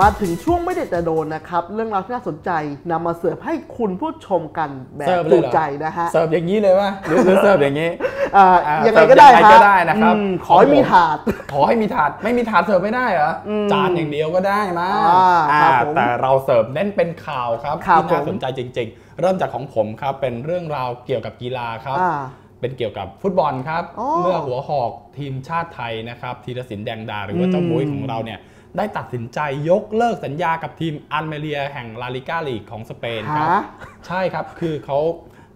มาถึงช่วงไม่เด็ดแต่โดนนะครับ เรื่องราวที่น่าสนใจนำมาเสิร์ฟให้คุณผู้ชมกันแบบเสิร์ฟเลยถูเหกรอใจนะฮะเสิร์ฟอย่างนี้เลยวะหรือหรือเสิร์ฟอย่างนี้อ่าอ่ายังไงก็ได้เสิร์ฟยังไงฮะก็ได้นะครับอืมขอให้มีถาด ขอให้มีถาดไม่มีถาดเสิร์ฟไม่ได้เหรออมจานอย่างเดียวก็ได้มาอ่าอ่าครับผมแต่เราเสิร์ฟเน้นเป็นข่าวครับครับที่น่าผมสนใจจริง ๆ เริ่มจากของผมครับเป็นเรื่องราวเกี่ยวกับกีฬาครับอ่าเป็นเกี่ยวกับฟุตบอลครับอ๋อเมื่อหัวหอกทีมชาติไทยนะครับธีรศิลป์แดงดา หรือว่าเจ้าอืมมุ้ยของเราเนี่ย ได้ตัดสินใจยกเลิกสัญญากับทีมอัลเมเรียแห่งลาลิก้าลีกของสเปนครับฮะใช่ครับคือเขา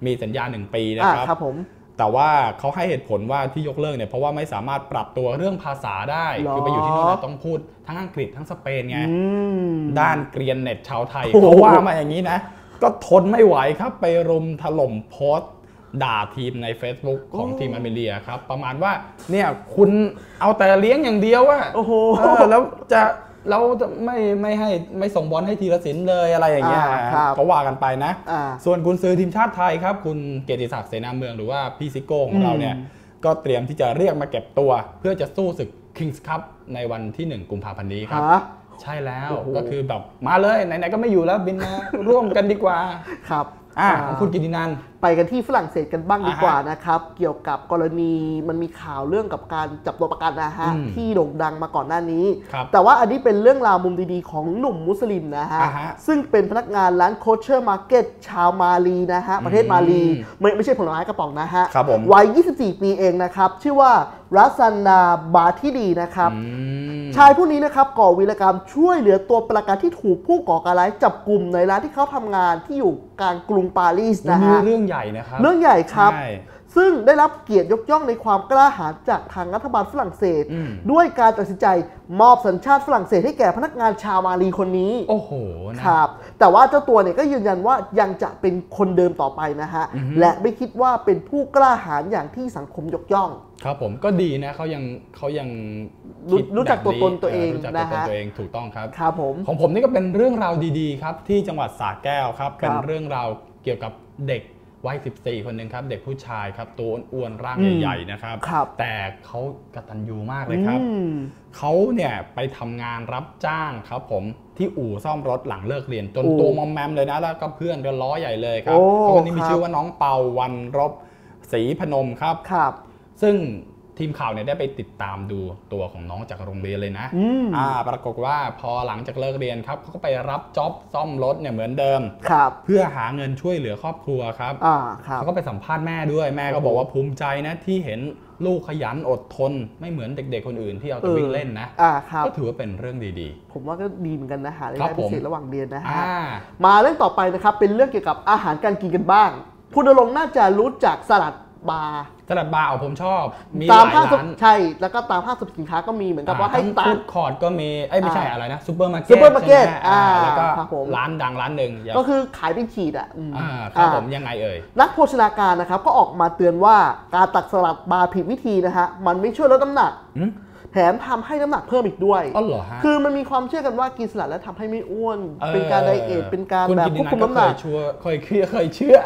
มีสัญญา1ปีนะอ่าครับครับผมแต่ว่าเขาให้เหตุผลว่าที่ยกเลิกเนี่ยเพราะว่าไม่สามารถปรับตัวเรื่องภาษาได้หรอคือไปอยู่ที่นู่นนะต้องพูดทั้งอังกฤษทั้งสเปนไงอืมด้านเกรียนเน็ตชาวไทยโอ้โหเขาว่ามาอย่างนี้นะ ก็ทนไม่ไหวครับไปรุมถล่มโพสต์ ด่าทีมใน Facebook ของทีมอเมเรียครับ ประมาณว่าเนี่ยคุณเอาแต่เลี้ยงอย่างเดียวอะโอ้โหเออแล้วจะเราจะไม่ไม่ให้ไม่ส่งบอลให้ทีละสินเลยอะไรอย่างเงี้ยอ่าครับก็ว่ากันไปนะอ่าส่วนกุนซือทีมชาติไทยครับ คุณเกียรติศักดิ์เสนาเมืองหรือว่าพี่ซิโก้ของเราเนี่ยอืมก็เตรียมที่จะเรียกมาเก็บตัว เพื่อจะสู้ศึก Kings Cup ในวันที่ 1 กุมภาพันธ์นี้ครับฮะใช่แล้วโอ้โหก็คือแบบมาเลยไหนๆก็ไม่อยู่แล้วบินมาร่วมกันดีกว่าครับ อ่าของคุณกิตินันท์ไปกันที่ฝรั่งเศสกันบ้างดีอ่าฮะกว่านะครับ เกี่ยวกับกรณีมันมีข่าวเรื่องกับการจับตัวประกันนะฮะอืมที่โด่งดังมาก่อนหน้านี้ครับแต่ว่าอันนี้เป็นเรื่องราวมุมดีๆ ของหนุ่มมุสลิมนะฮะอ่าฮะซึ่งเป็นพนักงานร้านโคเชอร์มาร์เก็ตชาวมาลีนะฮะประเทศมาลีอืมไม่ไม่ใช่ผลไม้กระป๋องนะฮะครับผมวัย 24 ปีเองนะครับ ชื่อว่ารัสันนาบาทิดีนะครับอืมชายผู้นี้นะครับก่อวีรกรรมช่วยเหลือตัวประกันที่ถูกผู้ก่อการร้ายจับกลุ่มในร้านที่เขาทำงานที่อยู่ กลางกรุงปารีสนะมีฮะเรื่องใหญ่นะครับ เรื่องใหญ่ครับใช่ซึ่งได้รับเกียรติยกย่องในความกล้าหาญจากทางรัฐบาลฝรั่งเศสอืมด้วยการตัดสินใจมอบสัญชาติฝรั่งเศสให้แก่พนักงานชาวมาลีคนนี้ โอ้โหนะครับ แต่ว่าเจ้าตัวเนี่ยก็ยืนยันว่ายังจะเป็นคนเดิมต่อไปนะฮะอือฮึและไม่คิดว่าเป็นผู้กล้าหาญอย่างที่สังคมยกย่อง ครับผมก็ดีนะเขายังเขายังรู้คิดรู้จักแบบตัวตนตัวเองรู้จักตัวตนนะฮะตัวเองถูกต้องครับครับผมของผมนี่ก็เป็นเรื่องราวดีๆครับที่จังหวัดสระแก้วครับครับเป็นเรื่องราวเกี่ยวกับเด็กวัย 14 คนหนึ่งครับ เด็กผู้ชายครับ ตัวอ้วนๆร่างอืมใหญ่ๆนะครับครับแต่เขากตัญญูมากเลยครับอืมเขาเนี่ยไปทำงานรับจ้างครับผมที่อู่ซ่อมรถหลังเลิกเรียน จนโอ้ตัวมอมแมมเลยนะ แล้วก็เพื่อนก็ล้อใหญ่เลยครับโอ้เขาคนนี้มีครับชื่อว่าน้องเปาวันรบศรีพนมครับครับ ซึ่งทีมข่าวเนี่ยได้ไปติดตามดูตัวของน้องจากโรงเรียนเลยนะอืมอ่า ปรากฏว่าพอหลังจากเลิกเรียนครับเขาก็ไปรับจ็อบซ่อมรถเนี่ยเหมือนเดิมครับ เพื่อหาเงินช่วยเหลือครอบครัวครับอ่าครับเขาก็ไปสัมภาษณ์แม่ด้วยแม่ก็บอกว่าภูมิใจนะที่เห็นลูกขยันอดทนไม่เหมือนเด็ก ๆ คนอื่นที่เอาแต่วิ่งเล่นนะอ่าครับก็ถือว่าเป็นเรื่องดีผมว่าก็ดีเหมือนกันนะหารายครัได้บพิผมเศษระหว่างเรียนนะๆฮะอ่ามาเรื่องต่อไปนะครับเป็นเรื่องเกี่ยวกับอาหารการกินกันบ้าง คุณณรงค์น่าจะรู้จักสลัด บาร์สลัดบาร์เอาผมชอบ มีตามหลายห้างสรรร้านพใช่ แล้วก็ตามห้างสรรพสินค้าก็มีเหมือนกับว่าให้ทั้งตาฟูมดคอร์ดก็มีเอ้ยไม่ใช่อ่าอะไรนะซูเปอร์มาร์เก็ต Supermarket ใช่ไหมอ่าแล้วก็ครับผม ร้านดังร้านหนึ่งอย่างก็คือขายเป็นขีดอะอืมอ่าครับอ่าผมยังไงเอ่ย นักโภชนาการนะครับก็ออกมาเตือนว่าการตักสลัดบาร์ผิดวิธีนะฮะมันไม่ช่วยลดน้ำหนัก อืม แถมทำให้น้ำหนักเพิ่มอีกด้วยอ๋อเหรอฮะคือมันมีความเชื่อกันว่ากินสลัดแล้วทำให้ไม่อ้วนออเป็นการไดเอทเป็นการคุณแบบกิควบติคุมก็น้ำหเคนัยกชัวร์เคยเชื่อเคยเชื่อ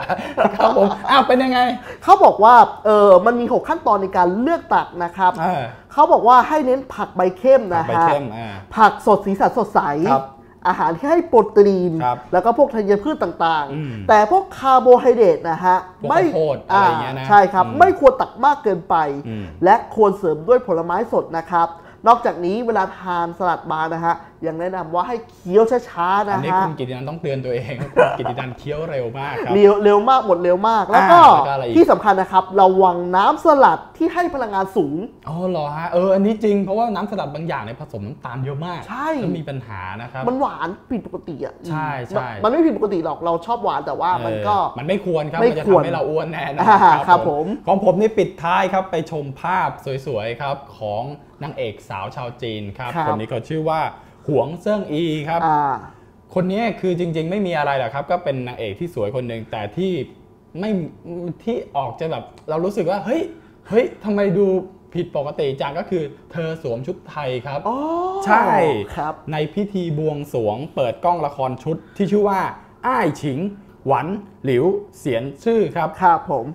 ครับผมอ้าวเป็นยังไง เขาบอกว่าเออมันมี 6 ขั้นตอนในการเลือกตักนะครับอ่าเขาบอกว่าให้เน้นผักใบเข้มนะใบฮะเข้มอ่าผักสดสีสันสดใสครับ อาหารที่ให้โปรตีนครับแล้วก็พวกธัญพืชต่างอืมๆแต่พวกคาร์โบไฮเดรตนะฮะพวกข้าวโพดอะไรอย่างเงี้ยนะใช่ครับอืมไม่ควรตักมากเกินไปอืมและควรเสริมด้วยผลไม้สดนะครับ นอกจากนี้เวลาทานสลัดบาร์นะฮะยังแนะนำว่าให้เคี้ยวช้าๆอันะนนี้ฮะคุณกิตินันต้องเตือนตัวเองคุณกิตินันเคี้ยวเร็วมากครับเร็วเร็วมากหมดเร็วมาก แล้วก็อ่าแล้วก็อะไรอีกที่สำคัญนะครับระวังน้ำสลัดที่ให้พลังงานสูงอ๋อเหรอฮะเอออันนี้จริงเพราะว่าน้ำสลัดบางอย่างเนี่ยผสมน้ำตาลเยอะมาก ใช่ก็มีปัญหานะครับมันหวานผิดปกติอะใช่ใช่มันไม่ผิดปกติหรอกเราชอบหวานแต่ว่ามันก็เออมันไม่ควรครับไม่มันจะควรทำให้เราอ้วนแน่นอนอ่าครับผมของผมนี่ปิดท้ายครับไปชมภาพสวยๆครับของนางเอกสาวชาวจีนครับครับ คนนี้เขาชื่อว่าหวงเซิ่งอีครับ อ่า คนนี้คือจริง ๆ ไม่มีอะไรหรอกครับ ก็เป็นนางเอกที่สวยคนหนึ่งแต่ที่ไม่ที่ออกจะแบบ เรารู้สึกว่า เฮ้ยเฮ้ยทำไมดูผิดปกติจังก็คือ เธอสวมชุดไทยครับ อ๋อใช่ ครับ ในพิธีบวงสรวงเปิดกล้องละครชุดที่ชื่อว่า อ้ายฉิง หวัน หลิว เสียนชื่อครับ ครับผม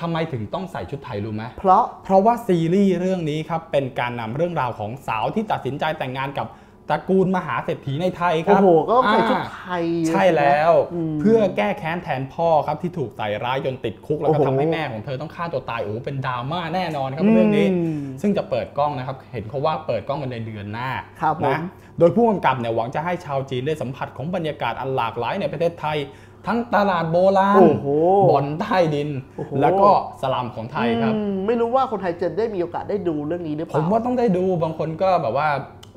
ทำไมถึงต้องใส่ชุดไทยรู้ไหมเพราะเพราะว่าซีรีส์เรื่องนี้ครับเป็นการนำเรื่องราวของสาวที่ตัดสินใจแต่งงานกับ ตระกูลมหาเศรษฐีในไทยคโอ้รับโหก็ต้องใส่ชุดอ่าไทย ใช่แล้วอืมเพื่อแก้แค้นแทนพ่อครับที่ถูกใส่ร้ายจนติดคุก แล้วก็โอ้โหทำให้แม่ของเธอต้องฆ่าตัวตายโอ้โหเป็นดราม่าแน่นอนครับเรื่องนี้อืมซึ่งจะเปิดกล้องนะครับ เห็นเขาว่าเปิดกล้องกันในเดือนหน้าครับผมนะโดยผู้กำกับเนี่ยหวังจะให้ชาวจีนได้สัมผัสของบรรยากาศอันหลากหลายในประเทศไทยทั้งตลาดโบราณโอ้โหบ่อนใต้ดินโอ้โหแล้วก็สลัมของไทยครับอืมไม่รู้ว่าคนไทยจะได้มีโอกาสได้ดูเรื่องนี้หรือเปผล่ามว่าต้องได้ดูบางคนก็แบบว่า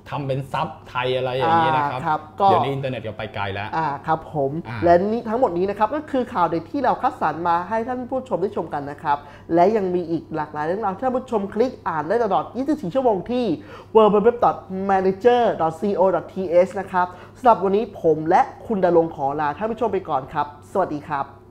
ทำเป็นซับไทยอะไรอย่างนี้นะครับอ่าครับก็เดี๋ยวนี้อินเทอร์เน็ตก็ไปไกลแล้วอ่าครับผมอ่าและนี่ทั้งหมดนี้นะครับก็คือข่าวเด็ดที่เราคัดสรรมาให้ท่านผู้ชมได้ชมกันนะครับ และยังมีอีกหลากหลายเรื่องราวที่ท่านผู้ชมคลิกอ่านได้ตลอด 24 ชั่วโมงที่ www.manager.co.th นะครับสำหรับวันนี้ผมและคุณดารงขอลาท่านผู้ชมไปก่อนครับ สวัสดีครับ